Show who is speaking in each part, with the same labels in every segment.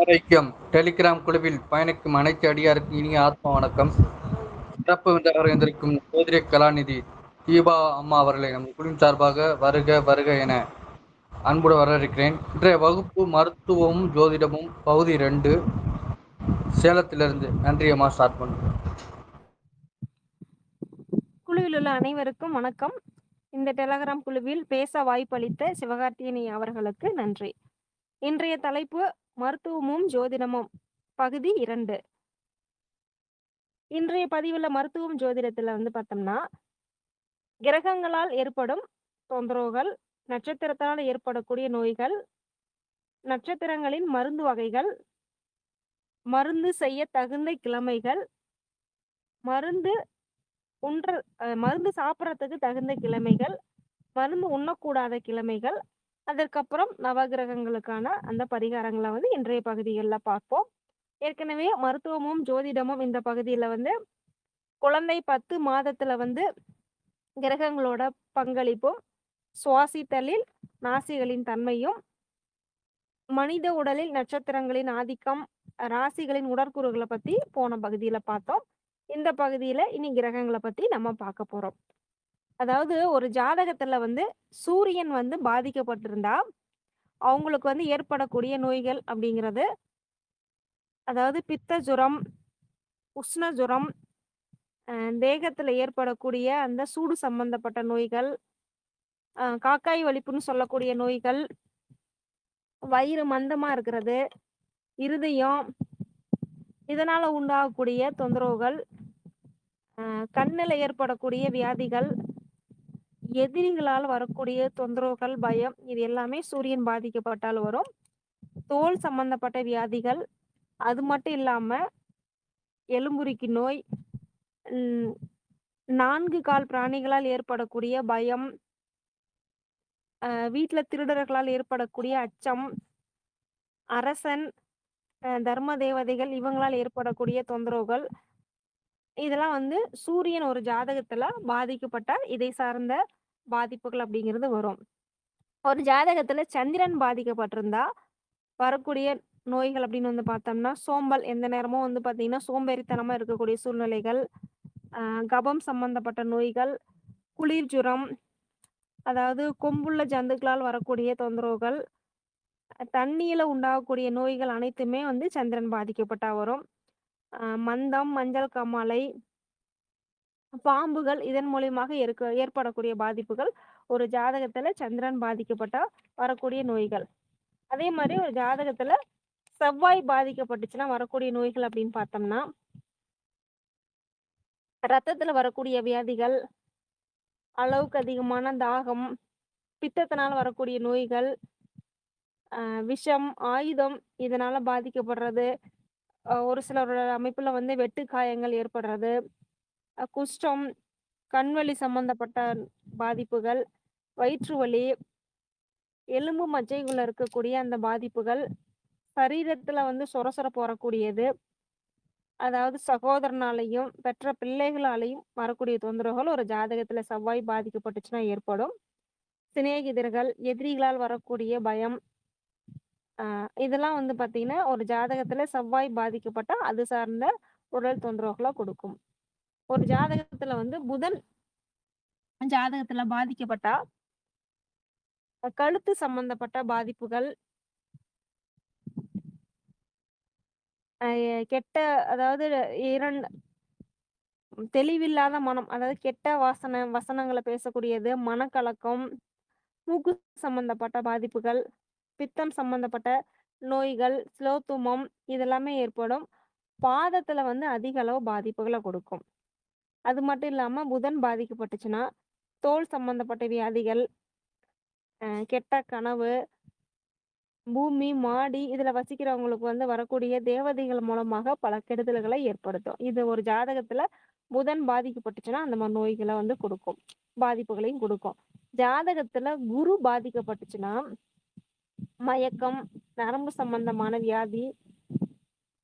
Speaker 1: ஆரோக்கியம் டெலிகிராம் குழுவில் பயணிக்கும் அனைத்து அடியாருக்கும் இனிய ஆத்ம வணக்கம். சிறப்பு விருந்தினர் இருந்திருக்கும் கலாநிதி தீபா அம்மா அவர்களை நம் குழுவின் சார்பாக வருக வருக என அன்புடு வரவேற்கிறேன். இன்றைய வகுப்பு மருத்துவமும் ஜோதிடமும் பகுதி ரெண்டு. சேலத்திலிருந்து நன்றி அம்மா ஸ்டார்ட் பண்ணுங்க.
Speaker 2: குழுவில் உள்ள அனைவருக்கும் வணக்கம். இந்த டெலகிராம் குழுவில் பேச வாய்ப்பளித்த சிவகார்த்தியனி அவர்களுக்கு நன்றி. இன்றைய தலைப்பு மருத்துவமும் ஜோதிடமும் பகுதி இரண்டு. இன்றைய பதிவுல மருத்துவம் ஜோதிடத்துல வந்து பார்த்தோம்னா கிரகங்களால் ஏற்படும் தொந்தரவுகள் நட்சத்திரத்தால் ஏற்படக்கூடிய நோய்கள் நட்சத்திரங்களின் மருந்து வகைகள் மருந்து செய்ய தகுந்த கிழமைகள் மருந்து உன்ற மருந்து சாப்பிட்றதுக்கு தகுந்த கிழமைகள் மருந்து உண்ணக்கூடாத கிழமைகள் அதற்கப்புறம் நவகிரகங்களுக்கான அந்த பரிகாரங்களை வந்து இன்றைய பகுதிகளில் பார்ப்போம். ஏற்கனவே மருத்துவமும் ஜோதிடமும் இந்த பகுதியில் வந்து குழந்தை பத்து மாதத்துல வந்து கிரகங்களோட பங்களிப்பும் சுவாசித்தலில் நாசிகளின் தன்மையும் மனித உடலில் நட்சத்திரங்களின் ஆதிக்கம் ராசிகளின் உடற்கூறுகளை பத்தி போன பகுதியில பார்த்தோம். இந்த பகுதியில இனி கிரகங்களை பத்தி நம்ம பார்க்க போறோம். அதாவது ஒரு ஜாதகத்துல வந்து சூரியன் வந்து பாதிக்கப்பட்டிருந்தா அவங்களுக்கு வந்து ஏற்படக்கூடிய நோய்கள் அப்படிங்கிறது அதாவது பித்த ஜுரம் உஷ்ண ஜுரம் தேகத்துல ஏற்படக்கூடிய அந்த சூடு சம்பந்தப்பட்ட நோய்கள் காக்காய் வலிப்புன்னு சொல்லக்கூடிய நோய்கள் வயிறு மந்தமா இருக்கிறது இருதயம் இதனால உண்டாகக்கூடிய தொந்தரவுகள் கண்ணில் ஏற்படக்கூடிய வியாதிகள் எதிரிகளால் வரக்கூடிய தொந்தரவுகள் பயம் இது எல்லாமே சூரியன் பாதிக்கப்பட்டால் வரும். தோல் சம்பந்தப்பட்ட வியாதிகள் அது மட்டும் இல்லாம எலும்புரிக்கு நோய் நான்கு கால் பிராணிகளால் ஏற்படக்கூடிய பயம் வீட்டில் வீட்டுல திருடர்களால் ஏற்படக்கூடிய அச்சம் அரசன் தர்ம தேவதைகள் இவங்களால் ஏற்படக்கூடிய தொந்தரவுகள் இதெல்லாம் வந்து சூரியன் ஒரு ஜாதகத்துல பாதிக்கப்பட்டால் இதை சார்ந்த பாதிப்புகள் அப்படிங்கிறது வரும். ஒரு ஜாதகத்துல சந்திரன் பாதிக்கப்பட்டிருந்தா வரக்கூடிய நோய்கள் அப்படின்னு வந்து பார்த்தோம்னா சோம்பல் எந்த நேரமும் வந்து பார்த்தீங்கன்னா சோம்பேறித்தனமா இருக்கக்கூடிய சூழ்நிலைகள் கபம் சம்பந்தப்பட்ட நோய்கள் குளிர் ஜுரம் அதாவது கொம்புள்ள ஜந்துக்களால் வரக்கூடிய தொந்தரவுகள் தண்ணியில உண்டாகக்கூடிய நோய்கள் அனைத்துமே வந்து சந்திரன் பாதிக்கப்பட்டா வரும். மந்தம் மஞ்சள் காமாலை பாம்புகள் இதன் மூலியமாக இருக்க ஏற்படக்கூடிய பாதிப்புகள் ஒரு ஜாதகத்துல சந்திரன் பாதிக்கப்பட்டா வரக்கூடிய நோய்கள். அதே மாதிரி ஒரு ஜாதகத்துல செவ்வாய் பாதிக்கப்பட்டுச்சுன்னா வரக்கூடிய நோய்கள் அப்படின்னு பார்த்தோம்னா ரத்தத்துல வரக்கூடிய வியாதிகள் அளவுக்கு அதிகமான தாகம் பித்தத்தினால வரக்கூடிய நோய்கள் விஷம் ஆயுதம் இதனால பாதிக்கப்படுறது. ஒரு சிலரோட அமைப்புல வந்து வெட்டு காயங்கள் ஏற்படுறது. குஷ்டம் கண்வலி சம்பந்தப்பட்ட பாதிப்புகள் வயிற்று வலி எலும்பு மஜ்ஜைக்குள்ள இருக்கக்கூடிய அந்த பாதிப்புகள் சரீரத்துல வந்து சொரசொரப்பு வரக்கூடியது அதாவது சகோதரனாலையும் பெற்ற பிள்ளைகளாலையும் வரக்கூடிய தொந்தரவுகள் ஒரு ஜாதகத்துல செவ்வாய் பாதிக்கப்பட்டுச்சுன்னா ஏற்படும். சிநேகிதர்கள் எதிரிகளால் வரக்கூடிய பயம் இதெல்லாம் வந்து பாத்தீங்கன்னா ஒரு ஜாதகத்துல செவ்வாய் பாதிக்கப்பட்டால் அது சார்ந்த உடல் தொந்தரவுகளை கொடுக்கும். ஒரு ஜாதகத்துல வந்து புதன் ஜாதகத்துல பாதிக்கப்பட்டா கழுத்து சம்பந்தப்பட்ட பாதிப்புகள் கெட்ட அதாவது இரண்டு தெளிவில்லாத மனம் அதாவது கெட்ட வாசனை வசனங்களை பேசக்கூடியது மனக்கலக்கம் மூக்கு சம்பந்தப்பட்ட பாதிப்புகள் பித்தம் சம்பந்தப்பட்ட நோய்கள் ஸ்லோத்துமம் இதெல்லாமே ஏற்படும். பாதத்துல வந்து அதிக அளவு பாதிப்புகளை கொடுக்கும். அது மட்டும் இல்லாம புதன் பாதிக்கப்பட்டுச்சுன்னா தோல் சம்பந்தப்பட்ட வியாதிகள் அஹ் கெட்ட கனவு பூமி மாடி இதுல வசிக்கிறவங்களுக்கு வந்து வரக்கூடிய தேவதைகள் மூலமாக பல கெடுதல்களை ஏற்படுத்தும். இது ஒரு ஜாதகத்துல புதன் பாதிக்கப்பட்டுச்சுன்னா அந்த மாதிரி நோய்களை வந்து கொடுக்கும். பாதிப்புகளையும் கொடுக்கும். ஜாதகத்துல குரு பாதிக்கப்பட்டுச்சுன்னா மயக்கம் நரம்பு சம்பந்தமான வியாதி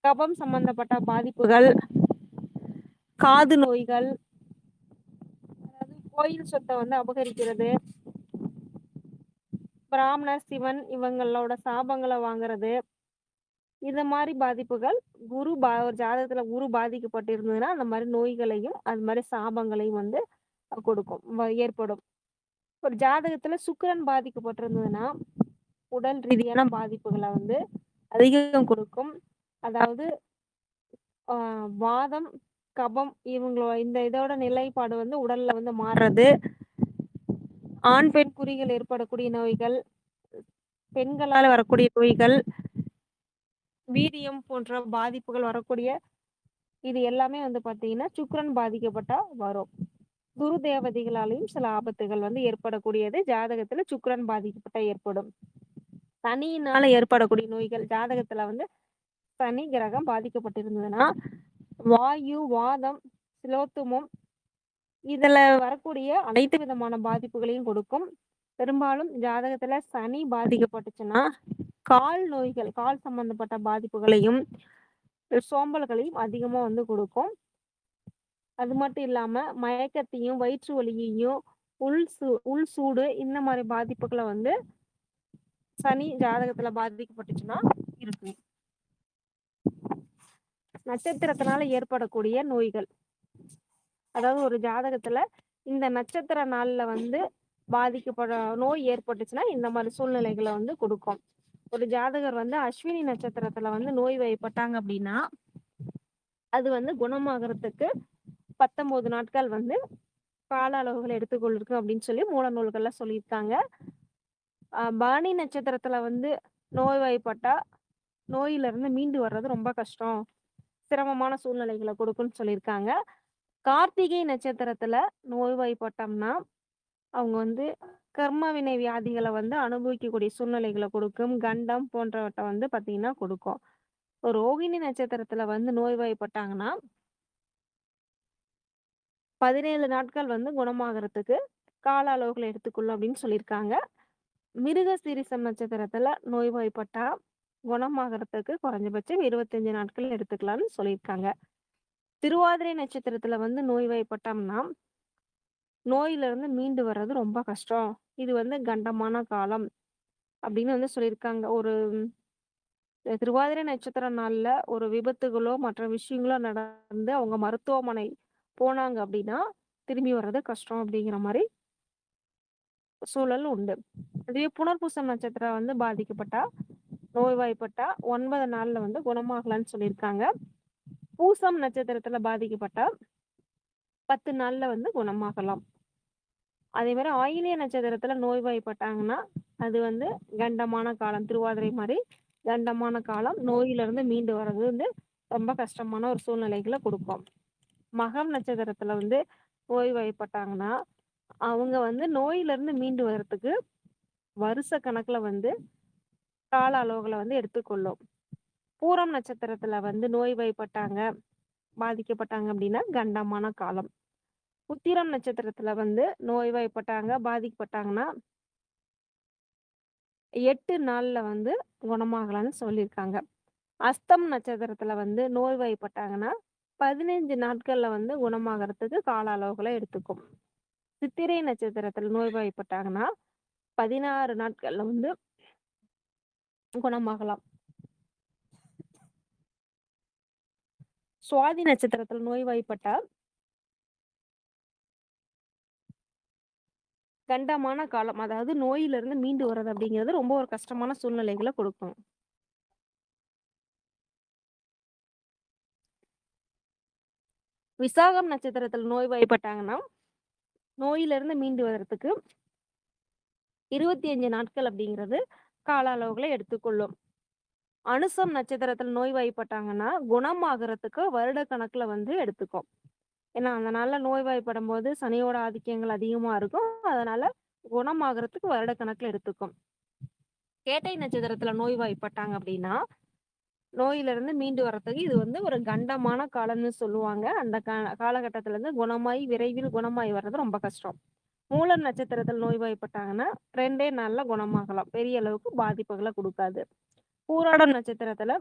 Speaker 2: கபம் சம்பந்தப்பட்ட பாதிப்புகள் காது நோய்கள் அதாவது கோயில் சொத்தை வந்து அபகரிக்கிறது பிராமணர், சிவன் இவங்களோட சாபங்களை வாங்குறது. இந்த மாதிரி பாதிப்புகள் குரு பா ஒரு ஜாதகத்துல குரு பாதிக்கப்பட்டிருந்ததுன்னா, அந்த மாதிரி நோய்களையும், அது மாதிரி சாபங்களையும் வந்து கொடுக்கும். ஏற்படும். ஒரு ஜாதகத்துல சுக்கிரன் பாதிக்கப்பட்டிருந்ததுன்னா, உடல் ரீதியான பாதிப்புகளை வந்து அதிகம் கொடுக்கும். அதாவது வாதம், கபம் இவங்களோட இந்த இதோட நிலைப்பாடு வந்து உடல்ல வந்து மாறுறது. ஆண், பெண் குறிகள் ஏற்படக்கூடிய நோய்கள், பெண்களால வரக்கூடிய நோய்கள், வீரியம் போன்ற பாதிப்புகள் வரக்கூடிய இது எல்லாமே வந்து பார்த்தீங்கன்னா, சுக்கரன் பாதிக்கப்பட்டா வரும். குரு தேவதைகளாலையும் சில ஆபத்துகள் வந்து ஏற்படக்கூடியது ஜாதகத்துல சுக்கரன் பாதிக்கப்பட்டா ஏற்படும். சனியினால ஏற்படக்கூடிய நோய்கள் ஜாதகத்துல வந்து சனி கிரகம் பாதிக்கப்பட்டிருந்ததுன்னா, வாயு, வாதம், சிலோத்துமம் இதுல வரக்கூடிய அனைத்து விதமான பாதிப்புகளையும் கொடுக்கும். பெரும்பாலும் ஜாதகத்துல சனி பாதிக்கப்பட்டுச்சுன்னா, கால் நோய்கள், கால் சம்பந்தப்பட்ட பாதிப்புகளையும், சோம்பல்களையும் அதிகமா வந்து கொடுக்கும். அது மட்டும் இல்லாம மயக்கத்தையும், வயிற்று வலியையும், உள் சூ உள் சூடு இந்த மாதிரி பாதிப்புகளை வந்து சனி ஜாதகத்துல பாதிக்கப்பட்டுச்சுன்னா இருக்கும். நட்சத்திரத்தினால ஏற்படக்கூடிய நோய்கள். அதாவது ஒரு ஜாதகத்துல இந்த நட்சத்திர நாள்ல வந்து பாதிக்கப்பட நோய் ஏற்பட்டுச்சுன்னா, இந்த மாதிரி சூழ்நிலைகளை வந்து கொடுக்கும் ஒரு ஜாதகர் வந்து அஸ்வினி நட்சத்திரத்துல வந்து நோய்வாய்ப்பட்டாங்க அப்படின்னா அது வந்து குணமாகறதுக்கு 19 நாட்கள் வந்து கால அளவுகள் எடுத்துக்கொள்ளிருக்கும் அப்படின்னு சொல்லி மூல நூல்கள்ல சொல்லியிருக்காங்க. பாணி பரணி நட்சத்திரத்துல வந்து நோய்வாய்ப்பட்டா, நோயிலிருந்து மீண்டு வர்றது ரொம்ப கஷ்டம். சிரமமான சூழ்நிலைகளை கொடுக்கும்னு சொல்லியிருக்காங்க. கார்த்திகை நட்சத்திரத்துல நோய்வாய்ப்பட்டோம்னா, அவங்க வந்து கர்மவினை வியாதிகளை வந்து அனுபவிக்கக்கூடிய சூழ்நிலைகளை கொடுக்கும். கண்டம் போன்றவற்றை வந்து பார்த்தீங்கன்னா கொடுக்கும். ரோகிணி நட்சத்திரத்துல வந்து நோய்வாய்ப்பட்டாங்கன்னா 17 நாட்கள் வந்து குணமாகறதுக்கு கால அளவுகளை எடுத்துக்கொள்ளும் அப்படின்னு சொல்லியிருக்காங்க. மிருகசீரிஷம் நட்சத்திரத்துல நோய்வாய்ப்பட்டா, குணமாகறதுக்கு குறைஞ்சபட்சம் 25 நாட்கள் எடுத்துக்கலாம்னு சொல்லியிருக்காங்க. திருவாதிரை நட்சத்திரத்துல வந்து நோய்வாய்ப்பட்டோம்னா, நோயிலிருந்து மீண்டு வர்றது ரொம்ப கஷ்டம். இது வந்து கண்டமான காலம் அப்படின்னு வந்து சொல்லியிருக்காங்க. ஒரு திருவாதிரை நட்சத்திர நாள்ல ஒரு விபத்துகளோ, மற்ற விஷயங்களோ நடந்து அவங்க மருத்துவமனை போனாங்க அப்படின்னா திரும்பி வர்றது கஷ்டம் அப்படிங்கிற மாதிரி சூழல் உண்டு. அதுவே புனர்பூசம் நட்சத்திரம் வந்து பாதிக்கப்பட்டா, நோய்வாய்ப்பட்டா ஒன்பது நாள்ல வந்து குணமாகலான்னு சொல்லியிருக்காங்க. பூசம் நட்சத்திரத்துல பாதிக்கப்பட்டா 10 நாள்ல வந்து குணமாகலாம். அதே மாதிரி ஆயிலிய நட்சத்திரத்துல நோய்வாய்ப்பட்டாங்கன்னா, அது வந்து கண்டமான காலம். திருவாதிரை மாதிரி கண்டமான காலம். நோயிலிருந்து மீண்டு வர்றது வந்து ரொம்ப கஷ்டமான ஒரு சூழ்நிலைகளை கொடுக்கும் மகம் நட்சத்திரத்துல வந்து நோய்வாய்ப்பட்டாங்கன்னா, அவங்க வந்து நோயிலிருந்து மீண்டு வர்றதுக்கு வருஷ கணக்குல வந்து கால அளவுகளை வந்து எடுத்துக்கொள்ளும். பூரம் நட்சத்திரத்துல வந்து நோய்வாய்ப்பட்டாங்க, பாதிக்கப்பட்டாங்க அப்படின்னா கண்டமான காலம். உத்திரம் நட்சத்திரத்துல வந்து நோய்வாய்ப்பட்டாங்க, பாதிக்கப்பட்டாங்கன்னா எட்டு நாள்ல வந்து குணமாகலாம்னு சொல்லியிருக்காங்க. அஸ்தம் நட்சத்திரத்துல வந்து நோய்வாய்ப்பட்டாங்கன்னா, 15 நாட்கள்ல வந்து குணமாகறதுக்கு கால அளவுகளை எடுத்துக்கும். சித்திரை நட்சத்திரத்துல நோய்வாய்ப்பட்டாங்கன்னா, 16 நாட்கள்ல வந்து குணமாகலாம். சுவாதி நட்சத்திரத்துல நோய்வாய்ப்பட்டா கண்டமான காலம். அதாவது நோயிலிருந்து மீண்டு வர்றது அப்படிங்கிறது ரொம்ப ஒரு கஷ்டமான சூழ்நிலைகளை கொடுக்கும். விசாகம் நட்சத்திரத்துல நோய்வாய்ப்பட்டாங்கன்னா, நோயிலிருந்து மீண்டு வர்றதுக்கு 25 நாட்கள் அப்படிங்கிறது கால அளவுகளை எடுத்துக்கொள்ளும். அனுசம் நட்சத்திரத்தில் நோய்வாய்ப்பட்டாங்கன்னா, குணமாகறதுக்கு வருட கணக்குல வந்து எடுத்துக்கும். ஏன்னா, அந்த நோய்வாய்ப்படும் போது சனியோட ஆதிக்கங்கள் அதிகமா இருக்கும். அதனால குணமாகறதுக்கு வருட கணக்குல எடுத்துக்கும். கேட்டை நட்சத்திரத்துல நோய்வாய்ப்பட்டாங்க அப்படின்னா நோயிலிருந்து மீண்டு வர்றதுக்கு இது வந்து ஒரு கண்டமான காலம்னு சொல்லுவாங்க. அந்த கா காலகட்டத்துல இருந்து குணமாயி விரைவில் குணமாயி வர்றது ரொம்ப கஷ்டம். மூலம் நட்சத்திரத்துல நோய்வாய்ப்பட்டாங்கன்னா, 2டே நாள்ல குணமாகலாம். பெரிய அளவுக்கு பாதிப்புகள குடுக்காது. பூராடம் நட்சத்திரத்துல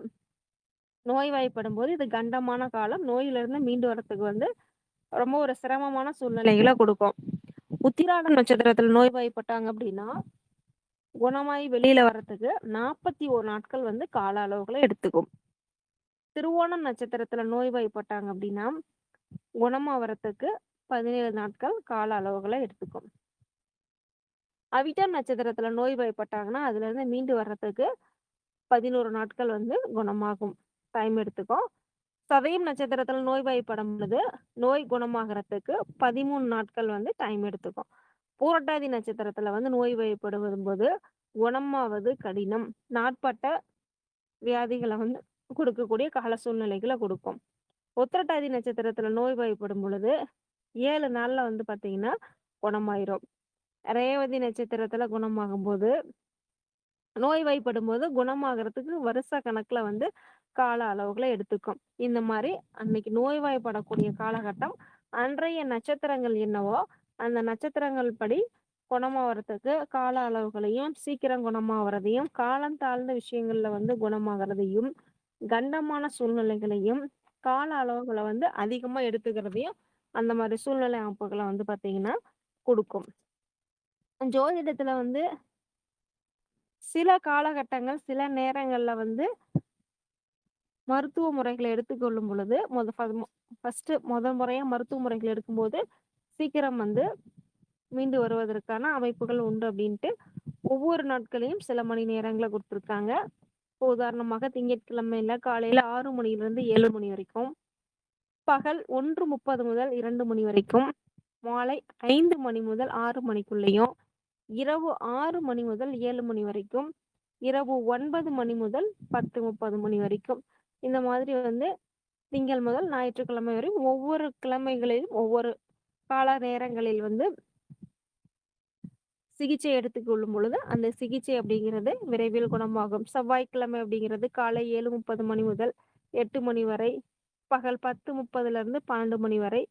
Speaker 2: நோய்வாய்ப்படும்போது இது கண்டமான காலம். நோயிலிருந்து மீண்டு வர்றதுக்கு வந்து ரொம்ப ஒரு சிரமமான சூழ்நிலைகள குடுக்கும். உத்திராடம் நட்சத்திரத்துல நோய்வாய்ப்பட்டாங்க அப்டின்னா குணமாயி வெளியில வர்றதுக்கு நாற்பத்தி ஒரு நாட்கள் வந்து கால அளவுகளை எடுத்துக்கும் திருவோணம் நட்சத்திரத்துல நோய்வாய்ப்பட்டாங்க அப்படின்னா குணமாகறதுக்கு பதினேழு நாட்கள் கால அளவுகளை எடுத்துக்கும். அவிட்டம் நட்சத்திரத்துல நோய்வாய்ப்பட்டாங்கன்னா அதுல இருந்து மீண்டு வர்றதுக்கு பதினோரு நாட்கள் வந்து குணமாகும். டைம் எடுத்துக்கும் சதயம் நட்சத்திரத்துல நோய்வாய்ப்படும் பொழுது நோய் குணமாகறதுக்கு பதிமூணு நாட்கள் வந்து டைம் எடுத்துக்கும். பூரட்டாதி நட்சத்திரத்துல வந்து நோய்வாய்ப்படுவதும் போது குணமாவது கடினம். நாட்பட்ட வியாதிகளை வந்து கொடுக்கக்கூடிய கால சூழ்நிலைகளை கொடுக்கும். உத்திரட்டாதி நட்சத்திரத்துல நோய்வாய்ப்படும் பொழுது ஏழு நாள்ல வந்து பாத்தீங்கன்னா குணமாயிரும். ரேவதி நட்சத்திரத்துல குணமாகும் போது நோய்வாய்ப்படும் போது குணமாகறதுக்கு வருஷ கணக்குல வந்து கால அளவுகளை எடுத்துக்கும். இந்த மாதிரி அன்னைக்கு நோய்வாய்ப்படக்கூடிய காலகட்டம் அன்றைய நட்சத்திரங்கள் என்னவோ அந்த நட்சத்திரங்கள் படி குணமாகறதுக்கு கால அளவுகளையும் சீக்கிரம் குணமாகறதையும் காலம் தாழ்ந்த விஷயங்கள்ல வந்து குணமாகறதையும் கண்டமான சூழ்நிலைகளையும் கால அளவுகளை வந்து அதிகமா எடுத்துக்கிறதையும் அந்த மாதிரி சூழ்நிலை அமைப்புகளை வந்து பாத்தீங்கன்னா கொடுக்கும். ஜோதிடத்துல வந்து சில காலகட்டங்கள் சில நேரங்கள்ல வந்து மருத்துவ முறைகளை எடுத்துக்கொள்ளும் பொழுது முத ஃபர்ஸ்ட் முதல் முறையா மருத்துவ முறைகள் எடுக்கும்போது சீக்கிரம் வந்து மீண்டு வருவதற்கான அமைப்புகள் உண்டு அப்படின்ட்டு ஒவ்வொரு நாட்களையும் சில மணி நேரங்களை கொடுத்துருக்காங்க. இப்போ உதாரணமாக திங்கட்கிழமையில காலையில ஆறு மணிலிருந்து ஏழு மணி வரைக்கும் பகல் ஒன்று முப்பது முதல் இரண்டு மணி வரைக்கும் மாலை ஐந்து மணி முதல் ஆறு மணிக்குள்ளேயும் இரவு ஆறு மணி முதல் ஏழு மணி வரைக்கும் இரவு ஒன்பது மணி முதல் பத்து முப்பது மணி வரைக்கும். இந்த மாதிரி வந்து திங்கள் முதல் ஞாயிற்றுக்கிழமை வரை ஒவ்வொரு கிழமைகளிலும் ஒவ்வொரு கால நேரங்களில் வந்து சிகிச்சை எடுத்துக்கொள்ளும் பொழுது அந்த சிகிச்சை அப்படிங்கிறது விரைவில் குணமாகும். செவ்வாய்க்கிழமை அப்படிங்கிறது காலை ஏழு முப்பது மணி முதல் எட்டு மணி வரை பகல் பத்து முப்பதுல இருந்து பன்னெண்டு மணி வரை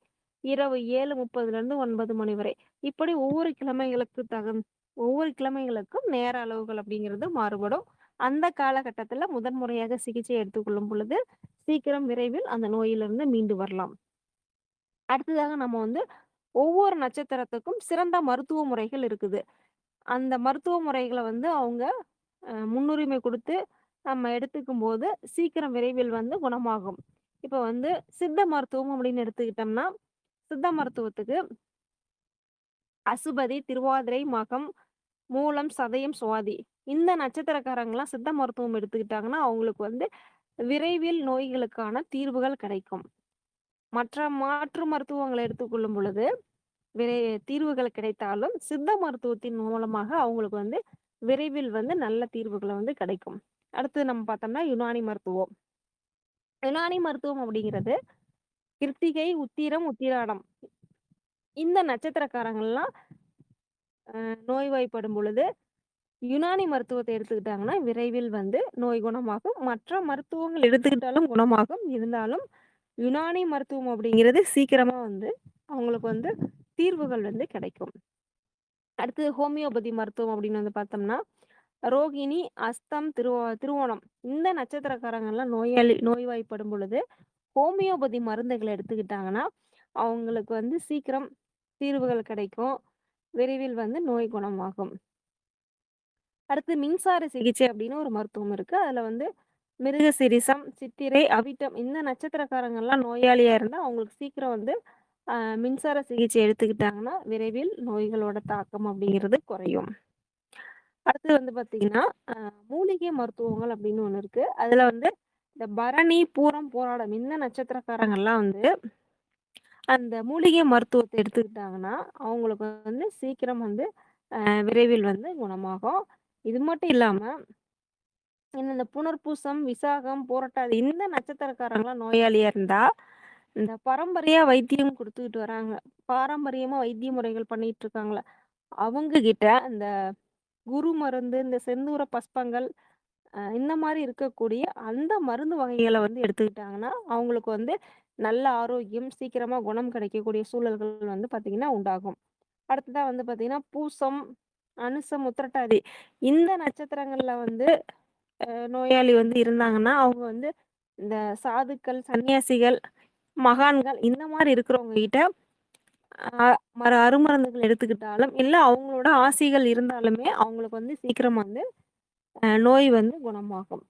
Speaker 2: இரவு ஏழு முப்பதுல இருந்து ஒன்பது மணி வரை. இப்படி ஒவ்வொரு கிழமைகளுக்கு தகுந் ஒவ்வொரு கிழமைகளுக்கும் நேர அளவுகள் அப்படிங்கிறது மாறுபடும். அந்த காலகட்டத்துல முதன்முறையாக சிகிச்சை எடுத்துக்கொள்ளும் பொழுது சீக்கிரம் விரைவில் அந்த நோயிலிருந்து மீண்டு வரலாம். அடுத்ததாக நம்ம வந்து ஒவ்வொரு நட்சத்திரத்துக்கும் சிறந்த மருத்துவ முறைகள் இருக்குது. அந்த மருத்துவ முறைகளை வந்து அவங்க அஹ், முன்னுரிமை கொடுத்து நம்ம எடுத்துக்கும் போது சீக்கிரம் விரைவில் வந்து குணமாகும். இப்போ வந்து சித்த மருத்துவம் அப்படின்னு எடுத்துக்கிட்டோம்னா சித்த மருத்துவத்துக்கு அசுபதி திருவாதிரை மகம் மூலம் சதயம் சுவாதி இந்த நட்சத்திரக்காரங்களாம் சித்த மருத்துவம் எடுத்துக்கிட்டாங்கன்னா அவங்களுக்கு வந்து விரைவில் நோய்களுக்கான தீர்வுகள் கிடைக்கும். மற்ற மாற்று மருத்துவங்களை எடுத்துக்கொள்ளும் பொழுது விரை தீர்வுகள் கிடைத்தாலும் சித்த மருத்துவத்தின் மூலமாக அவங்களுக்கு வந்து விரைவில் வந்து நல்ல தீர்வுகளை வந்து கிடைக்கும். அடுத்து நம்ம பார்த்தோம்னா யுனானி மருத்துவம். யுனானி மருத்துவம் அப்படிங்கிறது கிருத்திகை உத்திரம் உத்திராடம். இந்த நட்சத்திரக்காரங்கள்லாம் நோய்வாய்ப்படும் பொழுது யுனானி மருத்துவத்தை எடுத்துக்கிட்டாங்கன்னா விரைவில் வந்து நோய் குணமாகும். மற்ற மருத்துவங்கள் எடுத்துக்கிட்டாலும் குணமாகும். இருந்தாலும் யுனானி மருத்துவம் அப்படிங்கிறது சீக்கிரமா வந்து அவங்களுக்கு வந்து தீர்வுகள் வந்து கிடைக்கும். அடுத்து ஹோமியோபதி மருத்துவம் அப்படின்னு வந்து பார்த்தோம்னா ரோகிணி அஸ்தம் திருவோ திருவோணம். இந்த நட்சத்திரக்காரங்கள்லாம் நோயாளி நோய்வாய்ப்படும் பொழுது ஹோமியோபதி மருந்துகளை எடுத்துக்கிட்டாங்கன்னா அவங்களுக்கு வந்து சீக்கிரம் தீர்வுகள் கிடைக்கும். விரைவில் வந்து நோய் குணமாகும். அடுத்து மின்சார சிகிச்சை அப்படின்னு ஒரு மருத்துவம் இருக்கு. அதுல வந்து மிருக சிரிசம் சித்திரை அவிட்டம் இந்த நட்சத்திரக்காரங்கள்லாம் நோயாளியா இருந்தா அவங்களுக்கு சீக்கிரம் வந்து மின்சார சிகிச்சை எடுத்துக்கிட்டாங்கன்னா விரைவில் நோய்களோட தாக்கம் அப்படிங்கிறது குறையும். அடுத்து வந்து பார்த்தீங்கன்னா மூலிகை மருத்துவங்கள் அப்படின்னு ஒன்று இருக்கு. அதில் வந்து இந்த பரணி பூரம் போராடம் இந்த நட்சத்திரக்காரங்கள்லாம் வந்து அந்த மூலிகை மருத்துவத்தை எடுத்துக்கிட்டாங்கன்னா அவங்களுக்கு வந்து சீக்கிரம் வந்து விரைவில் வந்து குணமாகும். இது மட்டும் இல்லாமல் இந்த புனர்பூசம் விசாகம் போராட்டம் இந்த நட்சத்திரக்காரங்களாம் நோயாளியா இருந்தா இந்த பரம்பரையா வைத்தியம் கொடுத்துக்கிட்டு வராங்க. பாரம்பரியமா வைத்திய முறைகள் பண்ணிட்டு இருக்காங்களே. அவங்க கிட்ட இந்த குரு மருந்து இந்த செந்தூர பஸ்பங்கள் இந்த மாதிரி இருக்கக்கூடிய அந்த மருந்து வகைகளை வந்து எடுத்துக்கிட்டாங்கன்னா அவங்களுக்கு வந்து நல்ல ஆரோக்கியம் சீக்கிரமா குணம் கிடைக்கக்கூடிய சூழல்கள் வந்து பாத்தீங்கன்னா உண்டாகும். அடுத்ததா வந்து பாத்தீங்கன்னா பூசம் அனுசம் உத்திரட்டாதி இந்த நட்சத்திரங்கள்ல வந்து நோயாளி வந்து இருந்தாங்கன்னா அவங்க வந்து இந்த சாதுக்கள் சன்னியாசிகள் மகான்கள் இந்த மாதிரி இருக்கிறவங்க கிட்ட மர அருமருந்துகள் எடுத்துக்கிட்டாலும், இல்லை அவங்களோட ஆசைகள் இருந்தாலுமே அவங்களுக்கு வந்து சீக்கிரம் வந்து நோய் வந்து குணமாகும்.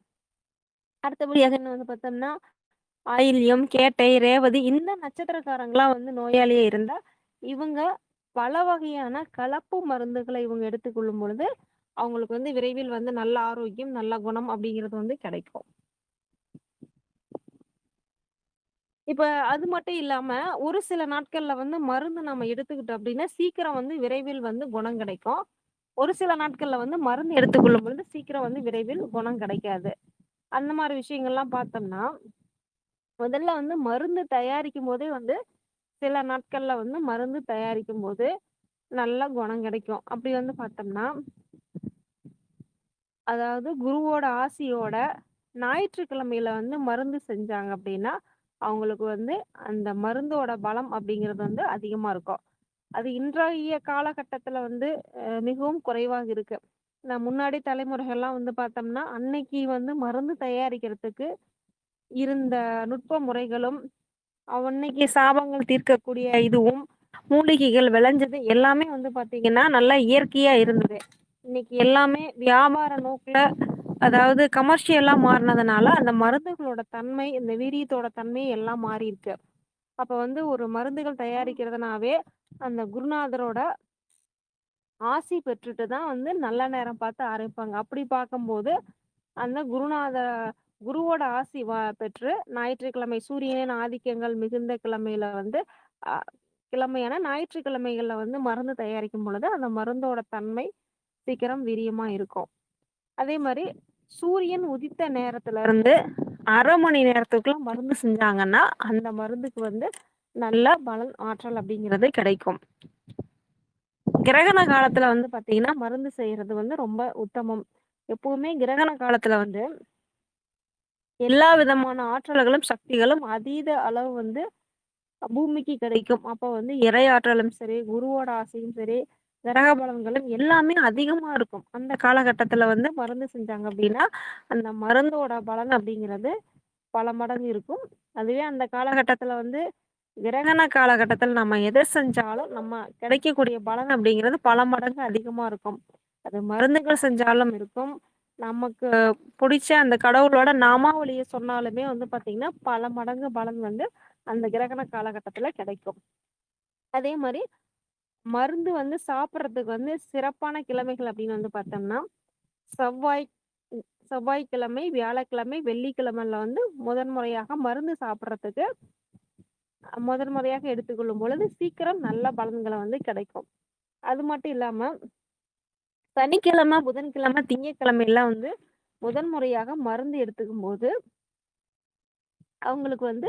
Speaker 2: அடுத்தபடியாக என்ன வந்து பார்த்தோம்னா, ஆயில்யம், கேட்டை, ரேவதி இந்த நட்சத்திரக்காரங்களாம் வந்து நோயாளியே இருந்தா, இவங்க பல வகையான கலப்பு மருந்துகளை இவங்க எடுத்துக்கொள்ளும் பொழுது, அவங்களுக்கு வந்து விரைவில் வந்து நல்ல ஆரோக்கியம், நல்ல குணம் அப்படிங்கிறது வந்து கிடைக்கும். இப்ப அது மட்டும் இல்லாம, ஒரு சில நாட்கள்ல வந்து மருந்து நம்ம எடுத்துக்கிட்டோம் அப்படின்னா, சீக்கிரம் வந்து விரைவில் வந்து குணம் கிடைக்கும். ஒரு சில நாட்கள்ல வந்து மருந்து எடுத்துக்கொள்ளும் பொழுது, சீக்கிரம் வந்து விரைவில் குணம் கிடைக்காது. அந்த மாரி விஷயங்கள்லாம் பார்த்தோம்னா, முதல்ல வந்து மருந்து தயாரிக்கும்போதே வந்து, சில நாட்கள்ல வந்து மருந்து தயாரிக்கும்போது, நல்ல குணம் கிடைக்கும். அப்படி வந்து பார்த்தோம்னா அதாவது குருவோட ஆசியோட ஞாயிற்றுக்கிழமையில வந்து மருந்து செஞ்சாங்க அப்படின்னா, அவங்களுக்கு வந்து அந்த மருந்தோட பலம் அப்படிங்கிறது வந்து அதிகமா இருக்கும். அது இன்றைய காலகட்டத்தில் வந்து மிகவும் குறைவாக இருக்கு. நான் முன்னாடி தலைமுறைகள்லாம் வந்து பார்த்தோம்னா, அன்னைக்கு வந்து மருந்து தயாரிக்கிறதுக்கு இருந்த நுட்ப முறைகளும், அன்னைக்கு சாபங்கள் தீர்க்கக்கூடிய இதுவும், மூலிகைகள் விளைஞ்சது எல்லாமே வந்து பார்த்தீங்கன்னா, நல்லா இயற்கையா இருந்தது. இன்னைக்கு எல்லாமே வியாபார நோக்கில் அதாவது கமர்ஷியலா மாறினதுனால அந்த மருந்துகளோட தன்மை, இந்த வீரியத்தோட தன்மை எல்லாம் மாறியிருக்கு. அப்ப வந்து ஒரு மருந்துகள் தயாரிக்கிறதுனாவே, அந்த குருநாதரோட ஆசி பெற்றுட்டு தான் வந்து நல்ல நேரம் பார்த்து ஆரம்பிப்பாங்க. அப்படி பார்க்கும்போது, அந்த குருநாத குருவோட ஆசி பெற்று ஞாயிற்றுக்கிழமை சூரியனின் ஆதிக்கங்கள் மிகுந்த கிழமையில வந்து அ கிழமையான ஞாயிற்றுக்கிழமைகள்ல வந்து மருந்து தயாரிக்கும் பொழுது, அந்த மருந்தோட தன்மை சீக்கிரம் வீரியமா இருக்கும். அதே மாதிரி சூரியன் உதித்த நேரத்துல இருந்து அரை மணி நேரத்துக்குள்ள மருந்து செஞ்சாங்கன்னா, அந்த மருந்துக்கு வந்து நல்ல பலன், ஆற்றல் அப்படிங்கிறது கிடைக்கும். கிரகண காலத்துல வந்து பாத்தீங்கன்னா மருந்து செய்யறது வந்து ரொம்ப உத்தமம். எப்பவுமே கிரகண காலத்துல வந்து எல்லா விதமான ஆற்றல்களும், சக்திகளும் அதீத அளவு வந்து பூமிக்கு கிடைக்கும். அப்ப வந்து இறை ஆற்றலும் சரி, குருவோட ஆசையும் சரி, கிரக பலன்களும் எல்லாமே அதிகமா இருக்கும். அந்த காலகட்டத்துல வந்து மருந்து செஞ்சாங்க அப்படின்னா, அந்த மருந்தோட பலன் அப்படிங்கிறது பல மடங்கு இருக்கும். அதுவே அந்த காலகட்டத்துல வந்து கிரகண காலகட்டத்துல நம்ம எதை செஞ்சாலும், நம்ம கிடைக்கக்கூடிய பலன் அப்படிங்கிறது பல மடங்கு அதிகமா இருக்கும். அது மருந்துகள் செஞ்சாலும் இருக்கும். நமக்கு பிடிச்ச அந்த கடவுளோட நாமாவளியை சொன்னாலுமே வந்து பார்த்தீங்கன்னா, பல மடங்கு பலன் வந்து அந்த கிரகண காலகட்டத்துல கிடைக்கும். அதே மாதிரி மருந்து வந்து சாப்பிட்றதுக்கு வந்து சிறப்பான கிழமைகள் அப்படின்னு வந்து பார்த்தோம்னா, செவ்வாய் செவ்வாய்க்கிழமை, வியாழக்கிழமை, வெள்ளிக்கிழமைல வந்து முதன் முறையாக மருந்து சாப்பிட்றதுக்கு முதன்முறையாக முதன் முறையாக எடுத்துக்கொள்ளும் பொழுது, சீக்கிரம் நல்ல பலன்களை வந்து கிடைக்கும். அது மட்டும் இல்லாம சனிக்கிழமை, புதன்கிழமை, திங்கக்கிழமையெல்லாம் வந்து முதன் முறையாக மருந்து எடுத்துக்கும்போது அவங்களுக்கு வந்து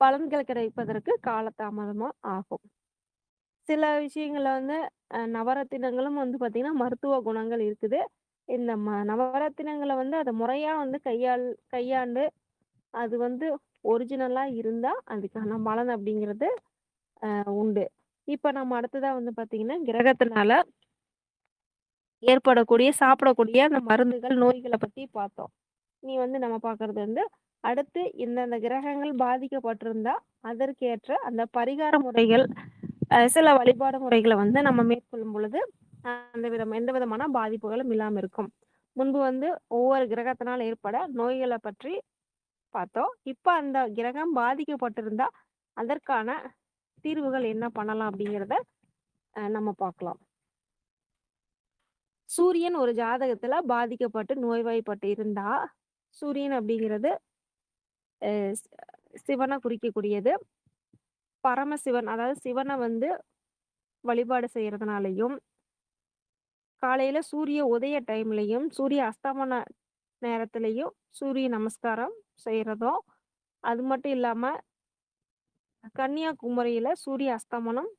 Speaker 2: பலன்கள் கிடைப்பதற்கு காலதாமதமா ஆகும். சில விஷயங்கள்ல வந்து நவரத்தினங்களும் வந்து பார்த்தீங்கன்னா, மருத்துவ குணங்கள் இருக்குது. இந்த ம நவரத்தினங்கள வந்து அத முறையா வந்து கையாள் கையாண்டு, அது வந்து ஒரிஜினலா இருந்தா, அதுக்கான பலன் அப்படிங்கிறது உண்டு. இப்ப நம்ம அடுத்ததா வந்து பார்த்தீங்கன்னா, கிரகத்தினால ஏற்படக்கூடிய, சாப்பிடக்கூடிய அந்த மருந்துகள், நோய்கள பத்தி பார்த்தோம். இனி வந்து நம்ம பார்க்கறது வந்து, அடுத்து இந்தந்த கிரகங்கள் பாதிக்கப்பட்டிருந்தா, அதற்கேற்ற அந்த பரிகார முறைகள், சில வழிபாடு முறைகளை வந்து நம்ம மேற்கொள்ளும் பொழுது, அந்த விதம் எந்த விதமான பாதிப்புகளும் இல்லாமல் இருக்கும். முன்பு வந்து ஒவ்வொரு கிரகத்தினால் ஏற்பட நோய்களை பற்றி பார்த்தோம். இப்போ அந்த கிரகம் பாதிக்கப்பட்டிருந்தா, அதற்கான தீர்வுகள் என்ன பண்ணலாம் அப்படிங்கிறத நம்ம பார்க்கலாம். சூரியன் ஒரு ஜாதகத்துல பாதிக்கப்பட்டு நோய்வாய்ப்பட்டு இருந்தா, சூரியன் அப்படிங்கிறது சிவனை குறிக்கக்கூடியது. பரமசிவன் அதாவது சிவனை வந்து வழிபாடு செய்யறதுனாலையும் காலையில சூரிய உதய டைம்லயும், சூரிய அஸ்தமன நேரத்திலையும் சூரிய நமஸ்காரம் செய்யறதும் அது மட்டும் இல்லாம கன்னியாகுமரியில சூரிய அஸ்தமனம்,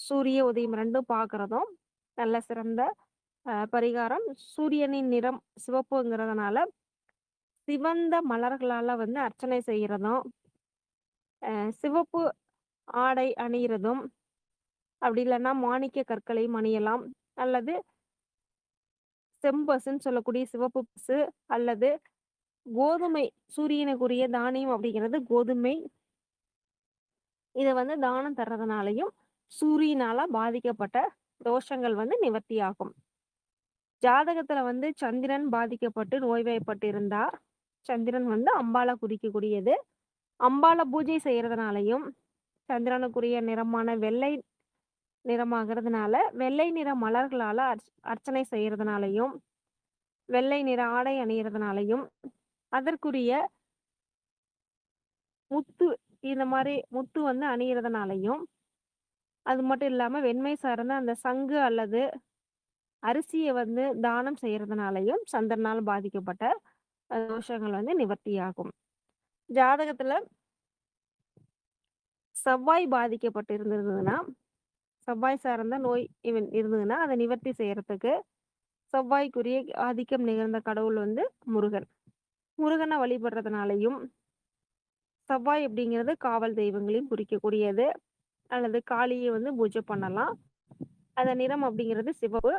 Speaker 2: சூரிய உதயம் ரெண்டும் பார்க்குறதும் நல்ல சிறந்த பரிகாரம். சூரியனின் நிறம் சிவப்புங்கிறதுனால, சிவந்த மலர்களால வந்து அர்ச்சனை செய்யறதும் சிவப்பு ஆடை அணியிறதும், அப்படி இல்லைன்னா மாணிக்க கற்களையும் அணியலாம். அல்லது செம்பசுன்னு சொல்லக்கூடிய சிவப்பு பசு அல்லது கோதுமை சூரியனுக்குரிய தானியம் அப்படிங்கிறது கோதுமை. இதை வந்து தானம் தர்றதுனாலயும், சூரியனால பாதிக்கப்பட்ட தோஷங்கள் வந்து நிவர்த்தி ஆகும் ஜாதகத்துல வந்து சந்திரன் பாதிக்கப்பட்டு நோய்வாய்ப்பட்டு இருந்தா சந்திரன் வந்து அம்பால குறிக்கக்கூடியது அம்பால பூஜை செய்யறதுனாலையும் சந்திரனுக்குரிய நிறமான வெள்ளை நிறமாகிறதுனால வெள்ளை நிற மலர்களால அர்ச் அர்ச்சனை செய்யறதுனாலையும் வெள்ளை நிற ஆடை அணியறதுனாலையும் அதற்குரிய முத்து இந்த மாதிரி முத்து வந்து அணியறதுனாலையும் அது மட்டும் இல்லாம வெண்மை சார்ந்த அந்த சங்கு அல்லது அரிசியை வந்து தானம் செய்யறதுனாலையும் சந்திரனால் பாதிக்கப்பட்ட தோஷங்கள் வந்து நிவர்த்தியாகும். ஜாதகத்துல செவ்வாய் பாதிக்கப்பட்டு இருந்திருந்ததுன்னா செவ்வாய் சார்ந்த நோய் இவன் இருந்ததுன்னா அதை நிவர்த்தி செய்யறதுக்கு செவ்வாய்க்குரிய ஆதிக்கம் நிகழ்ந்த கடவுள் வந்து முருகன். முருகனை வழிபடுறதுனாலையும் செவ்வாய் அப்படிங்கிறது காவல் தெய்வங்களையும் குறிக்கக்கூடியது. அல்லது காளியை வந்து பூஜை பண்ணலாம். அந்த நிறம் அப்படிங்கிறது சிவப்பு.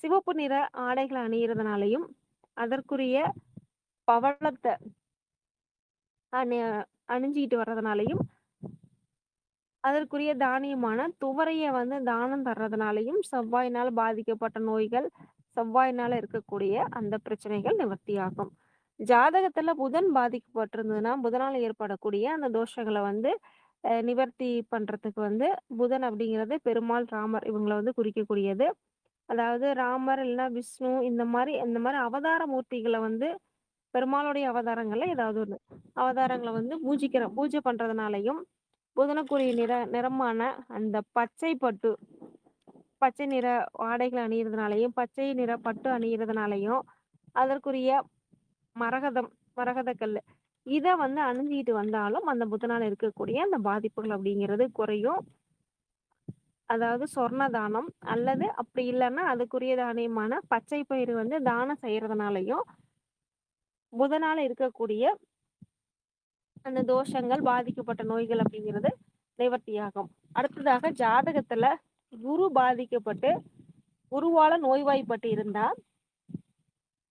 Speaker 2: சிவப்பு நிற ஆடைகளை அணியறதுனாலையும் அதற்குரிய பவளத்தை அணி அணிஞ்சிக்கிட்டு வர்றதுனாலையும் அதற்குரிய தானியமான துவரையை வந்து தானம் தர்றதுனாலையும் செவ்வாயினால் பாதிக்கப்பட்ட நோய்கள் செவ்வாயினால இருக்கக்கூடிய அந்த பிரச்சனைகள் நிவர்த்தியாகும். ஜாதகத்துல புதன் பாதிக்கப்பட்டிருந்ததுன்னா புதனால் ஏற்படக்கூடிய அந்த தோஷங்களை வந்து நிவர்த்தி பண்றதுக்கு வந்து புதன் அப்படிங்கிறது பெருமாள் ராமர் இவங்களை வந்து குறிக்கக்கூடியது. அதாவது ராமர் இல்லைன்னா விஷ்ணு இந்த மாதிரி இந்த மாதிரி அவதார மூர்த்திகளை வந்து பெருமாளுடைய அவதாரங்கள்ல ஏதாவது ஒன்று அவதாரங்களை வந்து பூஜிக்கிற பூஜை பண்றதுனாலையும் புதனுக்குரிய நிற நிறமான அந்த பச்சை பட்டு பச்சை நிற ஆடைகள் அணியிறதுனாலையும் பச்சை நிற பட்டு அணியிறதுனாலையும் அதற்குரிய மரகதம் மரகதக்கல் இதை வந்து அணிஞ்சிக்கிட்டு வந்தாலும் அந்த புதனால் இருக்கக்கூடிய அந்த பாதிப்புகள் அப்படிங்கிறது குறையும். அதாவது சொர்ண தானம் அல்லது அப்படி இல்லைன்னா அதுக்குரிய தானியமான பச்சை பயிறு வந்து தானம் செய்யறதுனாலையும் புதனால இருக்கக்கூடிய அந்த தோஷங்கள் பாதிக்கப்பட்ட நோய்கள் அப்படிங்கிறது நிவர்த்தியாகும். அடுத்ததாக ஜாதகத்துல குரு பாதிக்கப்பட்டு குருவால நோய்வாய்ப்பட்டு இருந்தா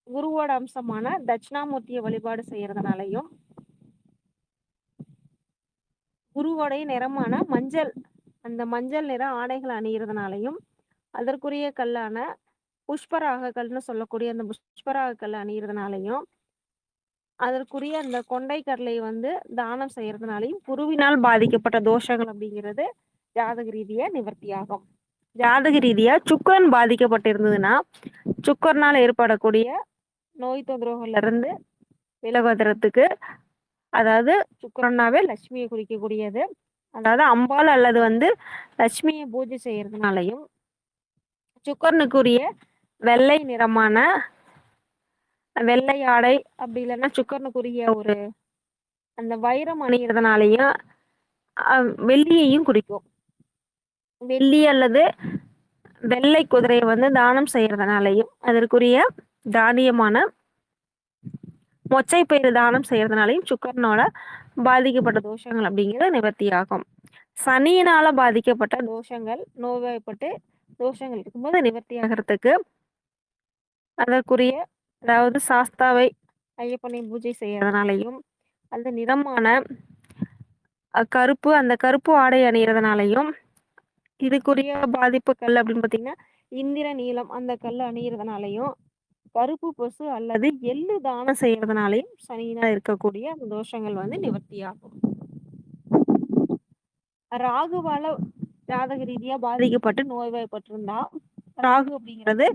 Speaker 2: குருவோட அம்சமான தட்சிணாமூர்த்தியை வழிபாடு செய்யறதுனாலையும் குருவோடைய நிறமான மஞ்சள் அந்த மஞ்சள் நிற ஆடைகள் அணியறதுனாலையும் அதற்குரிய கல்லான புஷ்பராக சொல்லக்கூடிய அந்த புஷ்பராக கல் அணியறதுனாலையும் அதற்குரிய அந்த கொண்டை கடலை வந்து தானம் செய்யறதுனாலையும் குருவினால் பாதிக்கப்பட்ட தோஷங்கள் அப்படிங்கிறது ஜாதக ரீதியா நிவர்த்தியாகும். ஜாதக ரீதியா சுக்கரன் பாதிக்கப்பட்டிருந்ததுன்னா சுக்கரனால் ஏற்படக்கூடிய நோய் தொந்தரவுகள்ல இருந்து விலகுவதற்கு அதாவது சுக்கரன்னாவே லட்சுமியை குறிக்கக்கூடியது. அதாவது அம்பாள் அல்லது வந்து லட்சுமியை பூஜை செய்யறதுனாலையும் சுக்கரனுக்குரிய வெள்ளை நிறமான வெள்ளை ஆடை அப்படி இல்லைன்னா சுக்கரனுக்குரிய ஒரு அந்த வைரம் அணிகிறதுனாலையும் வெள்ளியையும் குறிக்கும். வெள்ளி அல்லது வெள்ளை குதிரையை வந்து தானம் செய்யறதுனாலையும் அதற்குரிய தானியமான மொச்சை பயிறு தானம் செய்யறதுனாலையும் சுக்கரனோட பாதிக்கப்பட்ட தோஷங்கள் அப்படிங்கிறது நிவர்த்தி ஆகும். சனியினால பாதிக்கப்பட்ட தோஷங்கள் நோய்வாய்ப்பட்டு தோஷங்கள் இருக்கும்போது நிவர்த்தி ஆகிறதுக்கு அதற்குரிய அதாவது சாஸ்தாவை ஐயப்பனை பூஜை செய்யறதுனாலையும் அந்த நிறமான கருப்பு அந்த கருப்பு ஆடை அணியறதுனாலையும் இதுக்குரிய பாதிப்பு கல் அப்படின்னு பார்த்தீங்கன்னா இந்திர நீலம் அந்த கல் அணியறதுனாலையும் கருப்பு பசு அல்லது எள்ளு தானம் செய்யறதுனாலையும் சனியினால் இருக்கக்கூடிய அந்த தோஷங்கள் வந்து நிவர்த்தியாகும். ராகுவால ஜாதக ரீதியா பாதிக்கப்பட்டு நோய்வாய்ப்பட்டிருந்தா ராகு அப்படிங்கிறது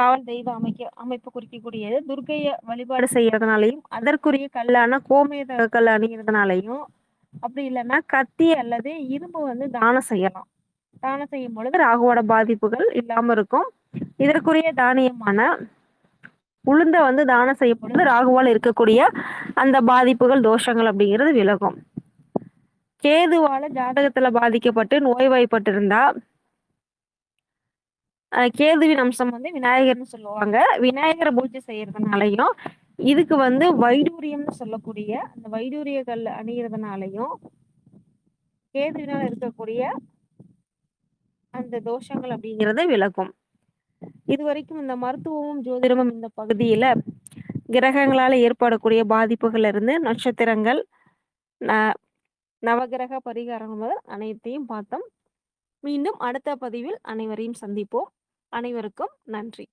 Speaker 2: காவல் தெய்வ அமைக்க அமைப்பு குறிக்கக்கூடியது. துர்கைய வழிபாடு செய்யறதுனாலையும் அதற்குரிய கல்லான கோமேதக கல் அணிகிறதுனாலையும் அப்படி இல்லைன்னா கத்தி அல்லது இரும்பு வந்து தானம் செய்யலாம். தானம் செய்யும் பொழுது ராகுவோட பாதிப்புகள் இல்லாம இருக்கும். இதற்குரிய தானியமான உளுந்த வந்து தானம் செய்யும் பொழுது ராகுவால் இருக்கக்கூடிய அந்த பாதிப்புகள் தோஷங்கள் அப்படிங்கிறது விலகும். கேதுவால ஜாதகத்துல பாதிக்கப்பட்டு நோய்வாய்ப்பட்டிருந்தா கேதுவின் அம்சம் வந்து விநாயகர்னு சொல்லுவாங்க. விநாயகரை பூஜை செய்யறதுனாலையும் இதுக்கு வந்து வைடூரியம்னு சொல்லக்கூடிய அந்த வைடூரிய கல் அணிகிறதுனாலையும் கேதுவினால் இருக்கக்கூடிய அந்த தோஷங்கள் அப்படிங்கிறது விளக்கும். இது வரைக்கும் இந்த மருத்துவமும் ஜோதிடமும் இந்த பகுதியில கிரகங்களால ஏற்படக்கூடிய பாதிப்புகள்ல இருந்து நட்சத்திரங்கள் ந நவகிரக பரிகாரங்கள் முதல் அனைத்தையும் பார்த்தோம். மீண்டும் அடுத்த பதிவில் அனைவரையும் சந்திப்போம். அனைவருக்கும் நன்றி.